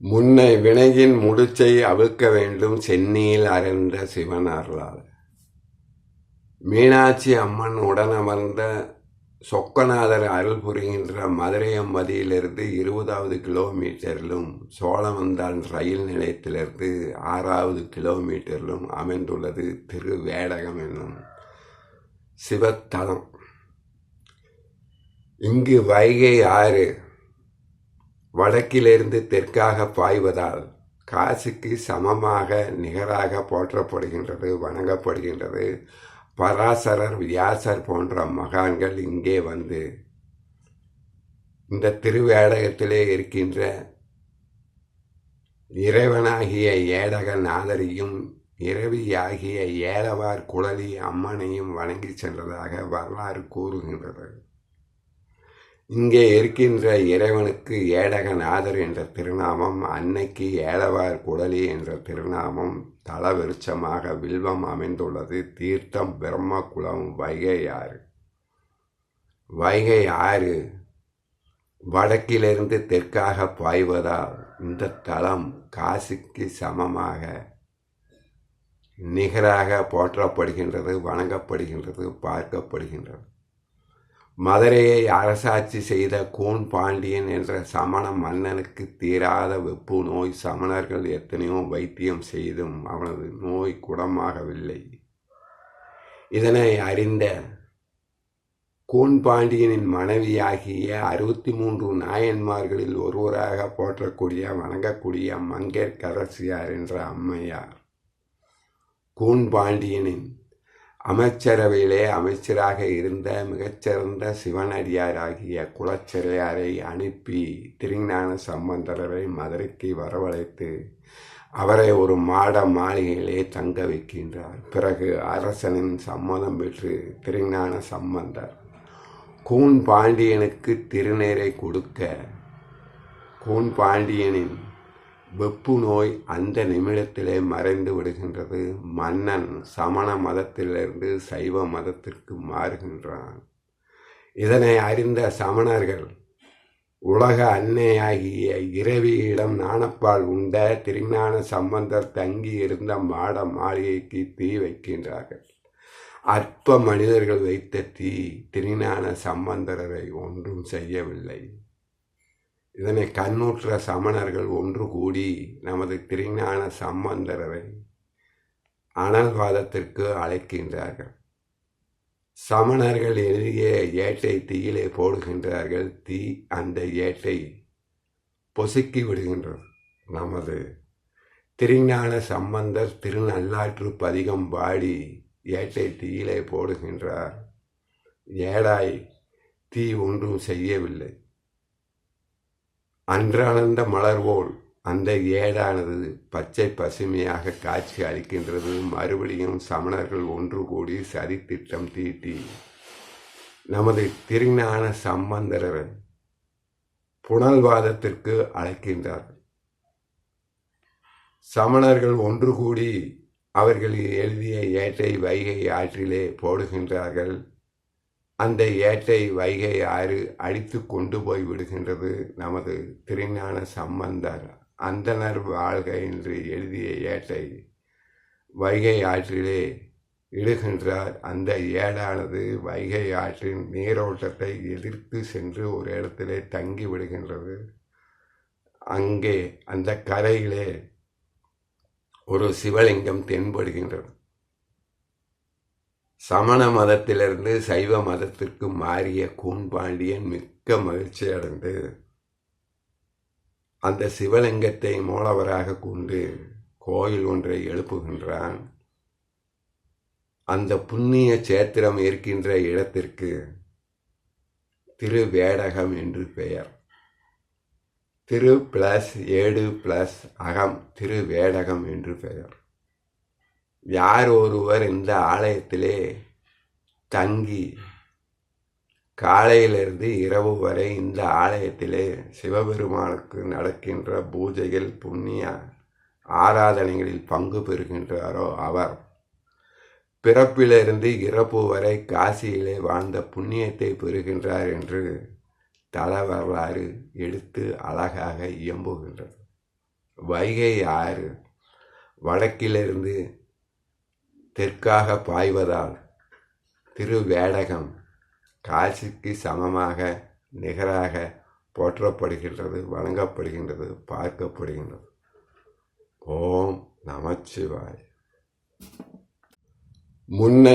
முன்னை வினையின் முடிச்சை அவிழ்க்க வேண்டும் சென்னியில் அறிந்த சிவன் அருளால். மீனாட்சி அம்மன் உடனமர்ந்த சொக்கநாதர் அருள் புரிகின்ற மதுரையம்பதியிலிருந்து இருபதாவது கிலோமீட்டரிலும் சோழவந்தான் ரயில் நிலையத்திலிருந்து ஆறாவது கிலோமீட்டரிலும் அமைந்துள்ளது திருவேடகம் என்னும் சிவத்தலம். இங்கு வைகை ஆறு வடக்கிலிருந்து தெற்காக பாய்வதால் காசுக்கு சமமாக நிகராக போற்றப்படுகின்றது வணங்கப்படுகின்றது. பராசரர் வியாசர் போன்ற மகான்கள் இங்கே வந்து இந்த திருவேடகத்திலே இருக்கின்ற இறைவனாகிய ஏடக நாதரியும் இரவியாகிய ஏலவார் குழலி அம்மனையும் வணங்கி சென்றதாக வரலாறு கூறுகின்றது. இங்கே இருக்கின்ற இறைவனுக்கு ஏடகநாதர் என்ற திருநாமம் அன்னைக்கு ஏழவார் குடலி என்ற திருநாமம் தலவிருட்சமாக வில்வம் அமைந்துள்ளது தீர்த்தம் பிரம்மகுளம் வைகை ஆறு. வைகை ஆறு வடக்கிலிருந்து தெற்காக பாய்வதால் இந்த தலம் காசிக்கு சமமாக நிகராக போற்றப்படுகின்றது வணங்கப்படுகின்றது பார்க்கப்படுகின்றது. மதுரையை அரசாட்சி செய்த கூன் பாண்டியன் என்ற சமண மன்னனுக்கு தீராத வெப்பு நோய் சமணர்கள் எத்தனையோ வைத்தியம் செய்தும் அவனது நோய் குணமாகவில்லை. இதனை அறிந்த கூன் பாண்டியனின் மனைவியாகிய அறுபத்தி மூன்று நாயன்மார்களில் ஒருவராக போற்றக்கூடிய வணங்கக்கூடிய மங்கேற்கரசியார் என்ற அம்மையார். கூன் பாண்டியனின் அமைச்சரவையிலே அமைச்சராக இருந்த மிகச்சிறந்த சிவனடியாராகிய குலச்சிறையாரை அனுப்பி திருஞான சம்பந்தரரை மதுரைக்கு வரவழைத்து அவரை ஒரு மாட மாளிகையிலே தங்க வைக்கின்றார். பிறகு அரசனின் சம்மதம் பெற்று திருஞான சம்பந்தர் கூன் பாண்டியனுக்கு திருநீரை கொடுக்க கூன் பாண்டியனின் வெப்பு நோய் அந்த நிமிடத்திலே மறைந்து விடுகின்றது. மன்னன் சமண மதத்திலிருந்து சைவ மதத்திற்கு மாறுகின்றான். இதனை அறிந்த சமணர்கள் உலக அன்னையாகிய இரவியிடம் நாணப்பால் உண்ட திருஞான சம்பந்தர் தங்கி இருந்த மாட மாளிகைக்கு தீ வைக்கின்றார்கள். அற்ப மனிதர்கள் வைத்த தீ திருஞான சம்பந்தரை ஒன்றும் செய்யவில்லை. இதனை கண்ணுற்ற சமணர்கள் ஒன்று கூடி நமது திருஞான சம்பந்தரை அனல்வாதத்திற்கு அழைக்கின்றார்கள். சமணர்கள் எழுதிய ஏட்டை தீயிலே போடுகின்றார்கள். தீ அந்த ஏட்டை பொசுக்கி விடுகின்றது. நமது திருஞான சம்பந்தர் திருநல்லாற்று பதிகம் பாடி ஏட்டை தீயிலே போடுகின்றார். ஏடாய் தீ ஒன்றும் செய்யவில்லை. அன்றானந்த மலர்வோல் அந்த ஏடானது பச்சை பசுமையாக காட்சி அளிக்கின்றது. மறுபடியும் சமணர்கள் ஒன்று கூடி சதித்திட்டம் தீட்டி நமது திருஞான சம்பந்தரர் புனல்வாதத்திற்கு அழைக்கின்றார். சமணர்கள் ஒன்று கூடி அவர்கள் எழுதிய ஏட்டை வைகை ஆற்றிலே போடுகின்றார்கள். அந்த ஏற்றை வைகை ஆறு அடித்து கொண்டு போய் விடுகின்றது நமது திருஞான சம்பந்தர் அந்தனர் வாழ்க என்று எழுதிய ஏற்றை வைகை ஆற்றிலே இடுகின்றார். அந்த ஏடானது வைகை ஆற்றின் நீரோட்டத்தை எதிர்த்து சென்று ஒரு இடத்திலே தங்கி விடுகின்றது. அங்கே அந்த கரையிலே ஒரு சிவலிங்கம் தென்படுகின்றது. சமண மதத்திலிருந்து சைவ மதத்திற்கு மாறிய கூன்பாண்டியன் மிக்க மகிழ்ச்சி அடைந்து அந்த சிவலிங்கத்தை மூலவராக கொண்டு கோயில் ஒன்றை எழுப்புகின்றான். அந்த புண்ணிய சேத்திரம் இருக்கின்ற இடத்திற்கு திருவேடகம் என்று பெயர். திரு பிளஸ் ஏடு பிளஸ் அகம் திருவேடகம் என்று பெயர். யார் ஒருவர் இந்த ஆலயத்திலே தங்கி காலையிலிருந்து இரவு வரை இந்த ஆலயத்திலே சிவபெருமானுக்கு நடக்கின்ற பூஜைகள் புண்ணிய ஆராதனைகளில் பங்கு பெறுகின்றாரோ அவர். பிறப்பிலிருந்து இறப்பு வரை காசியிலே வாழ்ந்த புண்ணியத்தை பெறுகின்றார் என்று தல வரலாறு எடுத்து அழகாக இயம்புகின்றது. வைகை ஆறு வடக்கிலிருந்து தெற்காக பாய்வதால் திருவேடகம் காசிக்கு சமமாக நிகராக போற்றப்படுகின்றது வழங்கப்படுகின்றது பார்க்கப்படுகின்றது. ஓம் நமச்சிவாய். முன்னை